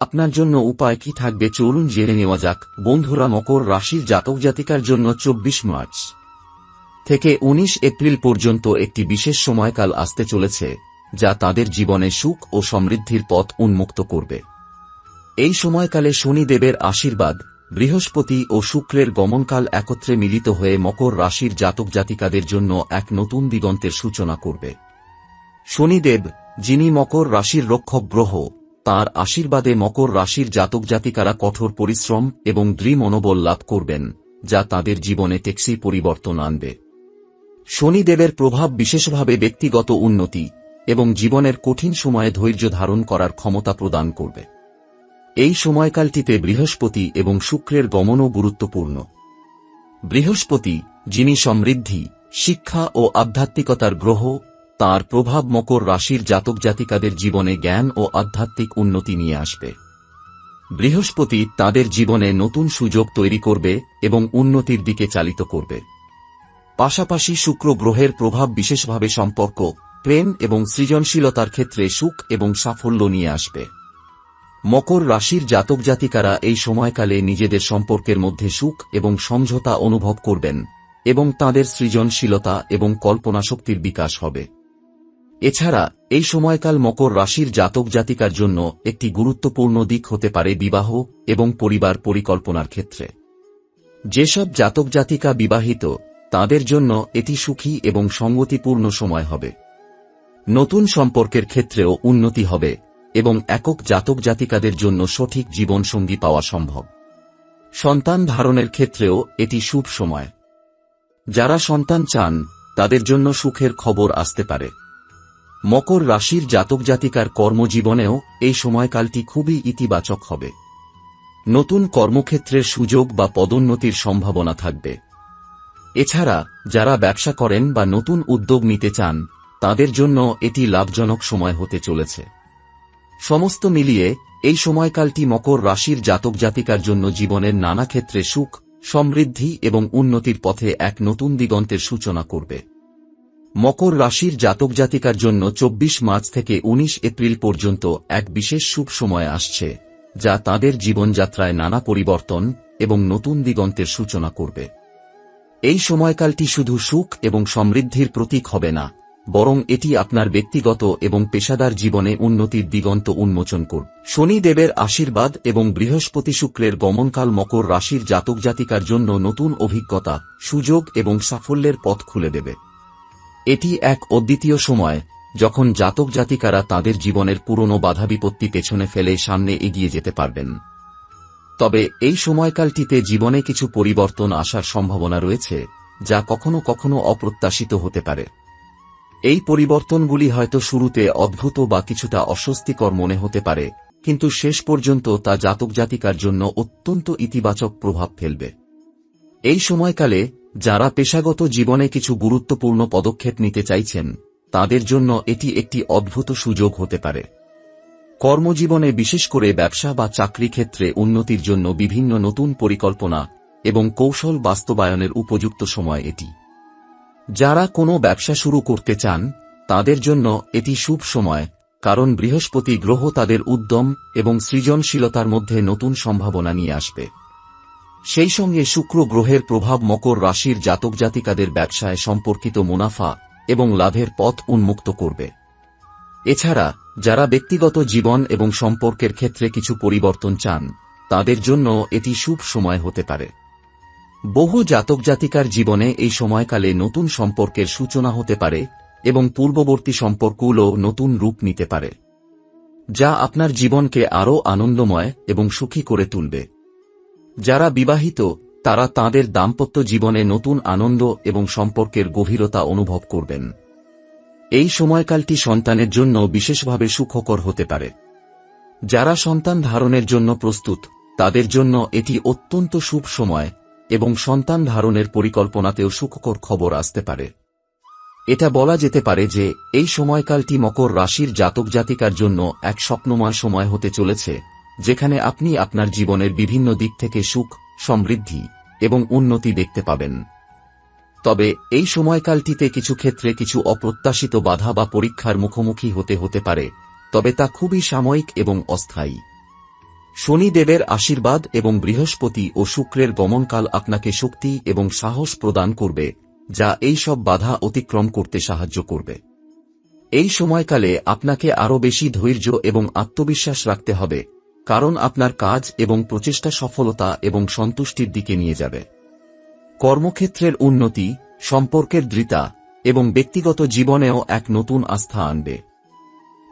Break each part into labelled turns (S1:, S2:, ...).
S1: আপনার জন্য উপায় কি থাকবে চলুন জেনে নেওয়া যাক। বন্ধুরা, মকর রাশির জাতক জাতিকার জন্য চব্বিশ মার্চ থেকে ১৯ এপ্রিল পর্যন্ত একটি বিশেষ সময়কাল আসতে চলেছে, যা তাদের জীবনে সুখ ও সমৃদ্ধির পথ উন্মুক্ত করবে। এই সময়কালে শনিদেবের আশীর্বাদ, বৃহস্পতি ও শুক্রের গমনকাল একত্রে মিলিত হয়ে মকর রাশির জাতক জাতিকাদের জন্য এক নতুন দিগন্তের সূচনা করবে। শনিদেব, যিনি মকর রাশির রক্ষক গ্রহ তার আশীর্বাদে মকর রাশির জাতক জাতিকারা কঠোর পরিশ্রম এবং দৃঢ় মনোবল লাভ করবেন, যা তাদের জীবনে টেক্সি পরিবর্তন আনবে। শনিদেবের প্রভাব বিশেষভাবে ব্যক্তিগত উন্নতি এবং জীবনের কঠিন সময়ে ধৈর্য ধারণ করার ক্ষমতা প্রদান করবে। এই সময়কালটিতে বৃহস্পতি এবং শুক্রের গমনও গুরুত্বপূর্ণ। বৃহস্পতি, যিনি সমৃদ্ধি, শিক্ষা ও আধ্যাত্মিকতার গ্রহ তার প্রভাব মকর রাশির জাতক জাতিকাদের জীবনে জ্ঞান ও আধ্যাত্মিক উন্নতি নিয়ে আসবে। বৃহস্পতি তাদের জীবনে নতুন সুযোগ তৈরি করবে এবং উন্নতির দিকে চালিত করবে। পাশাপাশি শুক্র গ্রহের প্রভাব বিশেষভাবে সম্পর্ক, প্রেম এবং সৃজনশীলতার ক্ষেত্রে সুখ এবং সাফল্য নিয়ে আসবে। মকর রাশির জাতক জাতিকারা এই সময়কালে নিজেদের সম্পর্কের মধ্যে সুখ এবং সমঝোতা অনুভব করবেন এবং তাদের সৃজনশীলতা এবং কল্পনাশক্তির বিকাশ হবে। এছাড়া, এই সময়কাল মকর রাশির জাতক জাতিকার জন্য একটি গুরুত্বপূর্ণ দিক হতে পারে বিবাহ এবং পরিবার পরিকল্পনার ক্ষেত্রে। যেসব জাতক জাতিকা বিবাহিত, তাদের জন্য এটি সুখী এবং সঙ্গতিপূর্ণ সময় হবে। নতুন সম্পর্কের ক্ষেত্রেও উন্নতি হবে এবং একক জাতক জাতিকাদের জন্য সঠিক জীবনসঙ্গী পাওয়া সম্ভব। সন্তান ধারণের ক্ষেত্রেও এটি শুভ সময়। যারা সন্তান চান, তাদের জন্য সুখের খবর আসতে পারে। মকর রাশির জাতক জাতিকার কর্মজীবনেও এই সময়কালটি খুবই ইতিবাচক হবে। নতুন কর্মক্ষেত্রের সুযোগ বা পদোন্নতির সম্ভাবনা থাকবে। এছাড়া, যারা ব্যবসা করেন বা নতুন উদ্যোগ নিতে চান, তাদের জন্য এটি লাভজনক সময় হতে চলেছে। সমস্ত মিলিয়ে, এই সময়কালটি মকর রাশির জাতক জাতিকার জন্য জীবনের নানা ক্ষেত্রে সুখ, সমৃদ্ধি এবং উন্নতির পথে এক নতুন দিগন্তের সূচনা করবে। মকর রাশির জাতক জাতিকার জন্য চব্বিশ মার্চ থেকে ১৯ এপ্রিল পর্যন্ত এক বিশেষ শুভ সময় আসছে, যা তাদের জীবনযাত্রায় নানা পরিবর্তন এবং নতুন দিগন্তের সূচনা করবে। এই সময়কালটি শুধু সুখ এবং সমৃদ্ধির প্রতীক হবে না, বরং এটি আপনার ব্যক্তিগত এবং পেশাদার জীবনে উন্নতির দিগন্ত উন্মোচন কর শনিদেবের আশীর্বাদ এবং বৃহস্পতি শুক্রের গমনকাল মকর রাশির জাতক জাতিকার জন্য নতুন অভিজ্ঞতা, সুযোগ এবং সাফল্যের পথ খুলে দেবে। এটি এক অদ্বিতীয় সময়, যখন জাতক জাতিকারা তাদের জীবনের পুরনো বাধা বিপত্তি পেছনে ফেলে সামনে এগিয়ে যেতে পারবেন। তবে এই সময়কালটিতে জীবনে কিছু পরিবর্তন আসার সম্ভাবনা রয়েছে, যা কখনো কখনো অপ্রত্যাশিত হতে পারে। এই পরিবর্তনগুলি হয়তো শুরুতে অদ্ভুত বা কিছুটা অস্বস্তিকর মনে হতে পারে, কিন্তু শেষ পর্যন্ত তা জাতক জাতিকার জন্য অত্যন্ত ইতিবাচক প্রভাব ফেলবে। এই সময়কালে, যারা পেশাগত জীবনে কিছু গুরুত্বপূর্ণ পদক্ষেপ নিতে চাইছেন, তাদের জন্য এটি একটি অদ্ভুত সুযোগ হতে পারে। কর্মজীবনে বিশেষ করে ব্যবসা বা চাকরি ক্ষেত্রে উন্নতির জন্য বিভিন্ন নতুন পরিকল্পনা এবং কৌশল বাস্তবায়নের উপযুক্ত সময় এটি। যারা কোনো ব্যবসা শুরু করতে চান, তাদের জন্য এটি শুভ সময়, কারণ বৃহস্পতি গ্রহ তাদের উদ্যম এবং সৃজনশীলতার মধ্যে নতুন সম্ভাবনা নিয়ে আসবে। সেই সঙ্গে শুক্র গ্রহের প্রভাব মকর রাশির জাতক জাতিকাদের ব্যবসায় সম্পর্কিত মুনাফা এবং লাভের পথ উন্মুক্ত করবে। এছাড়া, যারা ব্যক্তিগত জীবন এবং সম্পর্কের ক্ষেত্রে কিছু পরিবর্তন চান, তাদের জন্য এটি শুভ সময় হতে পারে। বহু জাতক জাতিকার জীবনে এই সময়কালে নতুন সম্পর্কের সূচনা হতে পারে এবং পূর্ববর্তী সম্পর্কগুলো নতুন রূপ নিতে পারে, যা আপনার জীবনকে আরও আনন্দময় এবং সুখী করে তুলবে। যারা বিবাহিত, তারা তাদের দাম্পত্য জীবনে নতুন আনন্দ এবং সম্পর্কের গভীরতা অনুভব করবেন। এই সময়কালটি সন্তানের জন্য বিশেষভাবে সুখকর হতে পারে। যারা সন্তান ধারণের জন্য প্রস্তুত, তাদের জন্য এটি অত্যন্ত শুভ সময় এবং সন্তান ধারণের পরিকল্পনাতেও সুখকর খবর আসতে পারে। এটা বলা যেতে পারে যে, এই সময়কালটি মকর রাশির জাতক জাতিকার জন্য এক স্বপ্নময় সময় হতে চলেছে। যেখানে আপনি আপনার জীবনের বিভিন্ন দিক থেকে সুখ, সমৃদ্ধি এবং উন্নতি দেখতে পাবেন। তবে এই সময়কালটিতে কিছু ক্ষেত্রে কিছু অপ্রত্যাশিত বাধা বা পরীক্ষার মুখোমুখি হতে হতে পারে, তবে তা খুবই সাময়িক এবং অস্থায়ী। শনিদেবের আশীর্বাদ এবং বৃহস্পতি ও শুক্রের গমনকাল আপনাকে শক্তি এবং সাহস প্রদান করবে, যা এই সব বাধা অতিক্রম করতে সাহায্য করবে। এই সময়কালে আপনাকে আরও বেশি ধৈর্য এবং আত্মবিশ্বাস রাখতে হবে কারণ আপনার কাজ এবং প্রচেষ্টা সফলতা এবং সন্তুষ্টির দিকে নিয়ে যাবে। কর্মক্ষেত্রের উন্নতি, সম্পর্কের দৃতা এবং ব্যক্তিগত জীবনেও এক নতুন আস্থা আনবে।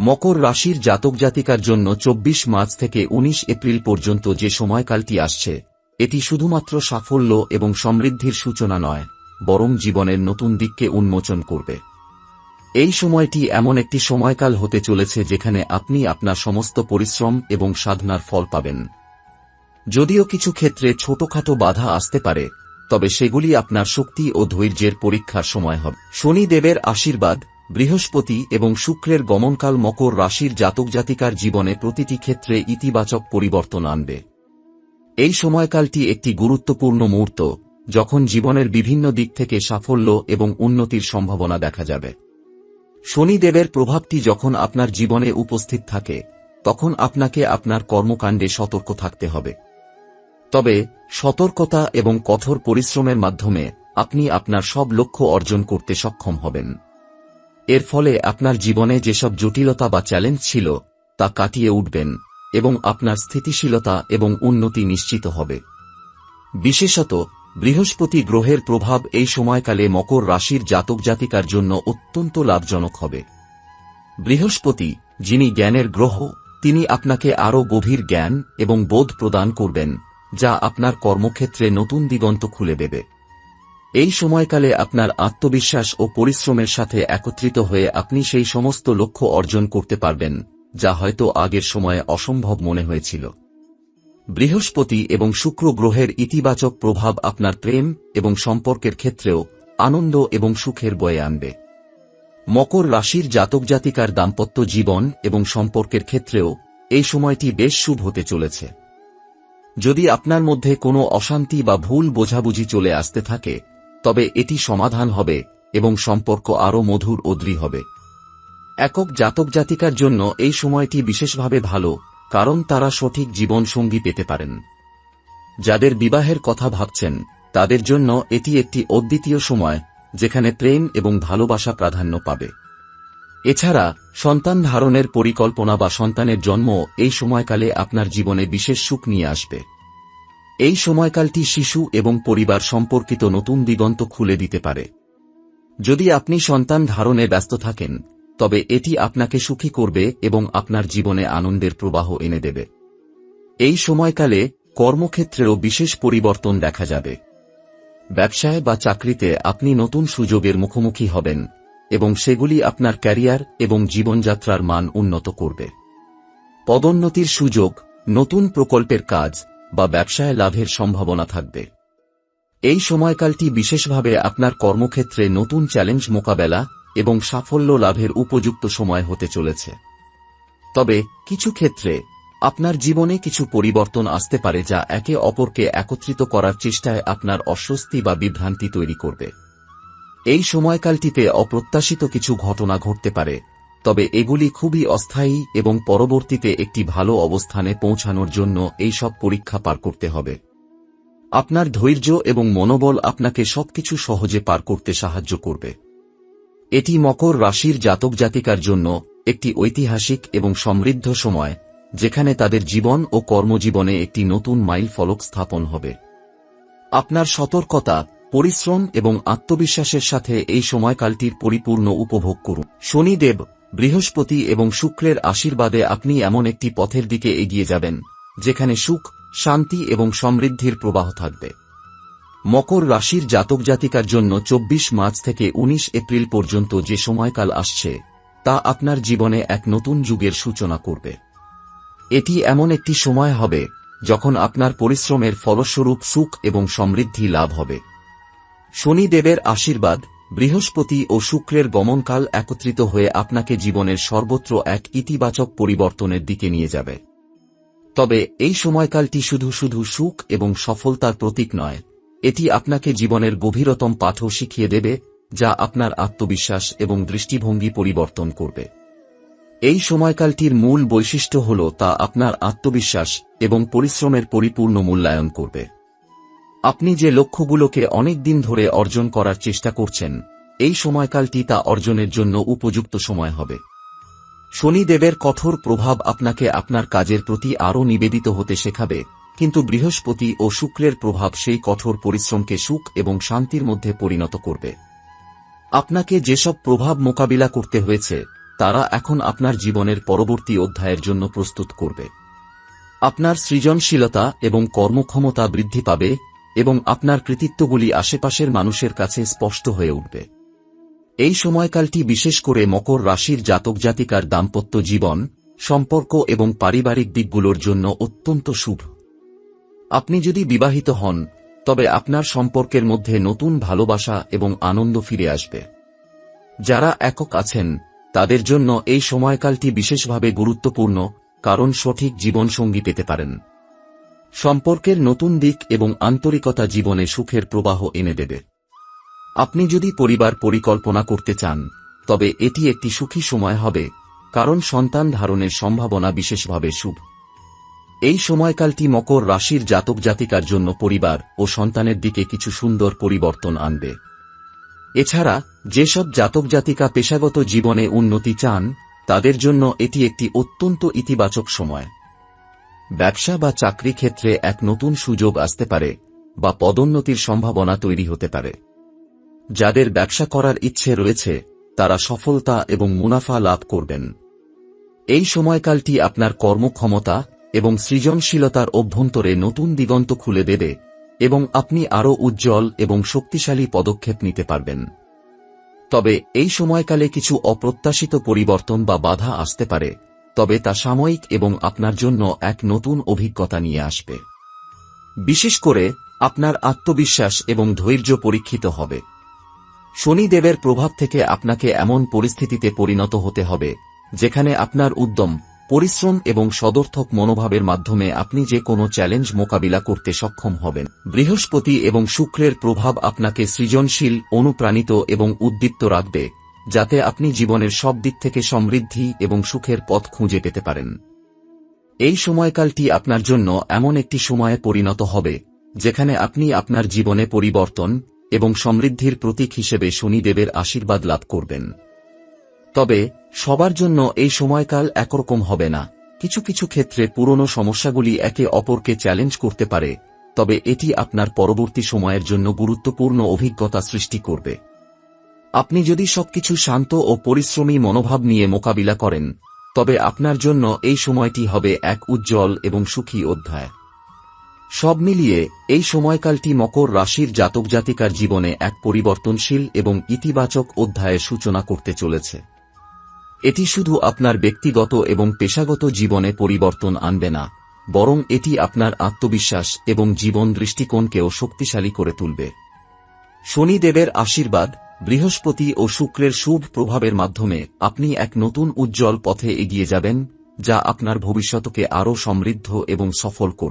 S1: মকর রাশির জাতক জাতিকার জন্য চব্বিশ মার্চ থেকে ১৯ এপ্রিল পর্যন্ত যে সময়কালটি আসছে, এটি শুধুমাত্র সাফল্য এবং সমৃদ্ধির সূচনা নয়, বরং জীবনের নতুন দিককে উন্মোচন করবে। এই সময়টি এমন একটি সময়কাল হতে চলেছে যেখানে আপনি আপনার সমস্ত পরিশ্রম এবং সাধনার ফল পাবেন। যদিও কিছু ক্ষেত্রে ছোটখাটো বাধা আসতে পারে, তবে সেগুলি আপনার শক্তি ও ধৈর্যের পরীক্ষার সময় হবে। শনিদেবের আশীর্বাদ, বৃহস্পতি এবং শুক্রের গমনকাল মকর রাশির জাতক জাতিকার জীবনে প্রতিটি ক্ষেত্রে ইতিবাচক পরিবর্তন আনবে। এই সময়কালটি একটি গুরুত্বপূর্ণ মুহূর্ত, যখন জীবনের বিভিন্ন দিক থেকে সাফল্য এবং উন্নতির সম্ভাবনা দেখা যাবে। শনিদেবের প্রভাবটি যখন আপনার জীবনে উপস্থিত থাকে, তখন আপনাকে আপনার কর্মকাণ্ডে সতর্ক থাকতে হবে। তবে, সতর্কতা এবং কঠোর পরিশ্রমের মাধ্যমে আপনি আপনার সব লক্ষ্য অর্জন করতে সক্ষম হবেন। এর ফলে আপনার জীবনে যেসব জটিলতা বা চ্যালেঞ্জ ছিল, তা কাটিয়ে উঠবেন এবং আপনার স্থিতিশীলতা এবং উন্নতি নিশ্চিত হবে। বিশেষত বৃহস্পতি গ্রহের প্রভাব এই সময়কালে মকর রাশির জাতক জাতিকার জন্য অত্যন্ত লাভজনক হবে। বৃহস্পতি, যিনি জ্ঞানের গ্রহ, তিনি আপনাকে আরও গভীর জ্ঞান এবং বোধ প্রদান করবেন, যা আপনার কর্মক্ষেত্রে নতুন দিগন্ত খুলে দেবে। এই সময়কালে আপনার আত্মবিশ্বাস ও পরিশ্রমের সাথে একত্রিত হয়ে আপনি সেই সমস্ত লক্ষ্য অর্জন করতে পারবেন, যা হয়তো আগের সময়ে অসম্ভব মনে হয়েছিল। বৃহস্পতি এবং শুক্র গ্রহের ইতিবাচক প্রভাব আপনার প্রেম এবং সম্পর্কের ক্ষেত্রেও আনন্দ এবং সুখের বয়ে আনবে। মকর রাশির জাতক জাতিকার দাম্পত্য জীবন এবং সম্পর্কের ক্ষেত্রেও এই সময়টি বেশ শুভ হতে চলেছে। যদি আপনার মধ্যে কোনো অশান্তি বা ভুল বোঝাবুঝি চলে আসতে থাকে, তবে এটি সমাধান হবে এবং সম্পর্ক আরও মধুর ও দৃঢ় হবে। একক জাতক জাতিকার জন্য এই সময়টি বিশেষভাবে ভালো কারণ তারা সঠিক জীবন সঙ্গী পেতে পারেন। যাদের বিবাহের কথা ভাবছেন, তাদের জন্য এটি একটি অদ্বিতীয় সময়, যেখানে প্রেম এবং ভালোবাসা প্রাধান্য পাবে। এছাড়া, সন্তান ধারণের পরিকল্পনা বা সন্তানের জন্ম এই সময়কালে আপনার জীবনে বিশেষ সুখ নিয়ে আসবে। এই সময়কালটি শিশু এবং পরিবার সম্পর্কিত নতুন দিগন্ত খুলে দিতে পারে। যদি আপনি সন্তান ধারণে ব্যস্ত থাকেন তবে এটি আপনাকে সুখী করবে এবং আপনার জীবনে আনন্দের প্রবাহ এনে দেবে। এই সময়কালে কর্মক্ষেত্রেও বিশেষ পরিবর্তন দেখা যাবে। ব্যবসায় বা চাকরিতে আপনি নতুন সুযোগের মুখোমুখি হবেন এবং সেগুলি আপনার ক্যারিয়ার এবং জীবনযাত্রার মান উন্নত করবে। পদোন্নতির সুযোগ, নতুন প্রকল্পের কাজ বা ব্যবসায় লাভের সম্ভাবনা থাকবে। এই সময়কালটি বিশেষভাবে আপনার কর্মক্ষেত্রে নতুন চ্যালেঞ্জ মোকাবেলা এবং সাফল্য লাভের উপযুক্ত সময় হতে চলেছে। তবে কিছু ক্ষেত্রে আপনার জীবনে কিছু পরিবর্তন আসতে পারে যা একে অপরকে একত্রিত করার চেষ্টায় আপনার অস্বস্তি বা বিভ্রান্তি তৈরি করবে। এই সময়কালটিতে অপ্রত্যাশিত কিছু ঘটনা ঘটতে পারে, তবে এগুলি খুবই অস্থায়ী এবং পরবর্তীতে একটি ভালো অবস্থানে পৌঁছানোর জন্য এই সব পরীক্ষা পার করতে হবে। আপনার ধৈর্য এবং মনোবল আপনাকে সবকিছু সহজে পার করতে সাহায্য করবে। এটি মকর রাশির জাতক জাতিকার জন্য একটি ঐতিহাসিক এবং সমৃদ্ধ সময়, যেখানে তাদের জীবন ও কর্মজীবনে একটি নতুন মাইল ফলক স্থাপন হবে। আপনার সতর্কতা, পরিশ্রম এবং আত্মবিশ্বাসের সাথে এই সময়কালটির পরিপূর্ণ উপভোগ করুন। শনিদেব, বৃহস্পতি এবং শুক্রের আশীর্বাদে আপনি এমন একটি পথের দিকে এগিয়ে যাবেন, যেখানে সুখ, শান্তি এবং সমৃদ্ধির প্রবাহ থাকবে। মকর রাশির জাতক জাতিকার জন্য চব্বিশ মার্চ থেকে ১৯ এপ্রিল পর্যন্ত যে সময়কাল আসছে, তা আপনার জীবনে এক নতুন যুগের সূচনা করবে। এটি এমন একটি সময় হবে যখন আপনার পরিশ্রমের ফলস্বরূপ সুখ এবং সমৃদ্ধি লাভ হবে। শনিদেবের আশীর্বাদ, বৃহস্পতি ও শুক্রের গমনকাল একত্রিত হয়ে আপনাকে জীবনের সর্বত্র এক ইতিবাচক পরিবর্তনের দিকে নিয়ে যাবে। তবে এই সময়কালটি শুধু শুধু সুখ এবং সফলতার প্রতীক নয় এটি আপনাকে জীবনের গভীরতম পাঠও শিখিয়ে দেবে, যা আপনার আত্মবিশ্বাস এবং দৃষ্টিভঙ্গি পরিবর্তন করবে। এই সময়কালটির মূল বৈশিষ্ট্য হল তা আপনার আত্মবিশ্বাস এবং পরিশ্রমের পরিপূর্ণ মূল্যায়ন করবে। আপনি যে লক্ষ্যগুলোকে অনেক দিন ধরে অর্জন করার চেষ্টা করছেন, এই সময়কালটি তা অর্জনের জন্য উপযুক্ত সময় হবে। শনিদেবের কঠোর প্রভাব আপনাকে আপনার কাজের প্রতি আরও নিবেদিত হতে শেখাবে কিন্তু বৃহস্পতি ও শুক্রের প্রভাব সেই কঠোর পরিশ্রমকে সুখ এবং শান্তির মধ্যে পরিণত করবে। আপনাকে যেসব প্রভাব মোকাবিলা করতে হয়েছে, তারা এখন আপনার জীবনের পরবর্তী অধ্যায়ের জন্য প্রস্তুত করবে। আপনার সৃজনশীলতা এবং কর্মক্ষমতা বৃদ্ধি পাবে এবং আপনার কৃতিত্বগুলি আশেপাশের মানুষের কাছে স্পষ্ট হয়ে উঠবে। এই সময়কালটি বিশেষ করে মকর রাশির জাতক জাতিকার দাম্পত্য জীবন, সম্পর্ক এবং পারিবারিক দিকগুলোর জন্য অত্যন্ত শুভ। আপনি যদি বিবাহিত হন, তবে আপনার সম্পর্কের মধ্যে নতুন ভালোবাসা এবং আনন্দ ফিরে আসবে। যারা একক আছেন, তাদের জন্য এই সময়কালটি বিশেষভাবে গুরুত্বপূর্ণ, কারণ সঠিক জীবনসঙ্গী পেতে পারেন। সম্পর্কের নতুন দিক এবং আন্তরিকতা জীবনে সুখের প্রবাহ এনে দেবে। আপনি যদি পরিবার পরিকল্পনা করতে চান, তবে এটি একটি সুখী সময় হবে, কারণ সন্তান ধারণের সম্ভাবনা বিশেষভাবে শুভ। এই সময়কালটি মকর রাশির জাতক জাতিকার জন্য পরিবার ও সন্তানের দিকে কিছু সুন্দর পরিবর্তন আনবে। এছাড়া, যেসব জাতক জাতিকা পেশাগত জীবনে উন্নতি চান, তাদের জন্য এটি একটি অত্যন্ত ইতিবাচক সময়। ব্যবসা বা চাকরি ক্ষেত্রে এক নতুন সুযোগ আসতে পারে বা পদোন্নতির সম্ভাবনা তৈরি হতে পারে। যাদের ব্যবসা করার ইচ্ছে রয়েছে, তারা সফলতা এবং মুনাফা লাভ করবেন। এই সময়কালটি আপনার কর্মক্ষমতা এবং সৃজনশীলতার অভ্যন্তরে নতুন দিগন্ত খুলে দেবে এবং আপনি আরও উজ্জ্বল এবং শক্তিশালী পদক্ষেপ নিতে পারবেন। তবে এই সময়কালে কিছু অপ্রত্যাশিত পরিবর্তন বা বাধা আসতে পারে, তবে তা সাময়িক এবং আপনার জন্য এক নতুন অভিজ্ঞতা নিয়ে আসবে। বিশেষ করে আপনার আত্মবিশ্বাস এবং ধৈর্য পরীক্ষিত হবে। শনিদেবের প্রভাব থেকে আপনাকে এমন পরিস্থিতিতে পরিণত হতে হবে, যেখানে আপনার উদ্যম পরিশ্রম এবং সদর্থক মনোভাবের মাধ্যমে আপনি যে কোনো চ্যালেঞ্জ মোকাবিলা করতে সক্ষম হবেন। বৃহস্পতি এবং শুক্রের প্রভাব আপনাকে সৃজনশীল, অনুপ্রাণিত এবং উদ্দীপ্ত রাখবে, যাতে আপনি জীবনের সব দিক থেকে সমৃদ্ধি এবং সুখের পথ খুঁজে পেতে পারেন। এই সময়কালটি আপনার জন্য এমন একটি সময়ে পরিণত হবে, যেখানে আপনি আপনার জীবনে পরিবর্তন এবং সমৃদ্ধির প্রতীক হিসেবে শনিদেবের আশীর্বাদ লাভ করবেন। তবে সবার জন্য এই সময়কাল একরকম হবে না। কিছু কিছু ক্ষেত্রে পুরনো সমস্যাগুলি একে অপরকে চ্যালেঞ্জ করতে পারে, তবে এটি আপনার পরবর্তী সময়ের জন্য গুরুত্বপূর্ণ অভিজ্ঞতা সৃষ্টি করবে। আপনি যদি সবকিছু শান্ত ও পরিশ্রমী মনোভাব নিয়ে মোকাবিলা করেন, তবে আপনার জন্য এই সময়টি হবে এক উজ্জ্বল এবং সুখী অধ্যায়। সব মিলিয়ে, এই সময়কালটি মকর রাশির জাতক জাতিকার জীবনে এক পরিবর্তনশীল এবং ইতিবাচক অধ্যায়ের সূচনা করতে চলেছে। এটি শুধু আপনার ব্যক্তিগত এবং পেশাগত জীবনে পরিবর্তন আনবে না, বরং এটি আপনার আত্মবিশ্বাস এবং জীবন দৃষ্টিকোণকেও শক্তিশালী করে তুলবে। শনিদেবের আশীর্বাদ বৃহস্পতি ও শুক্রের শুভ প্রভাবের মাধ্যমে আপনি এক নতুন উজ্জ্বল পথে এগিয়ে যাবেন, যা আপনার ভবিষ্যতকে আরও সমৃদ্ধ এবং সফল করবে।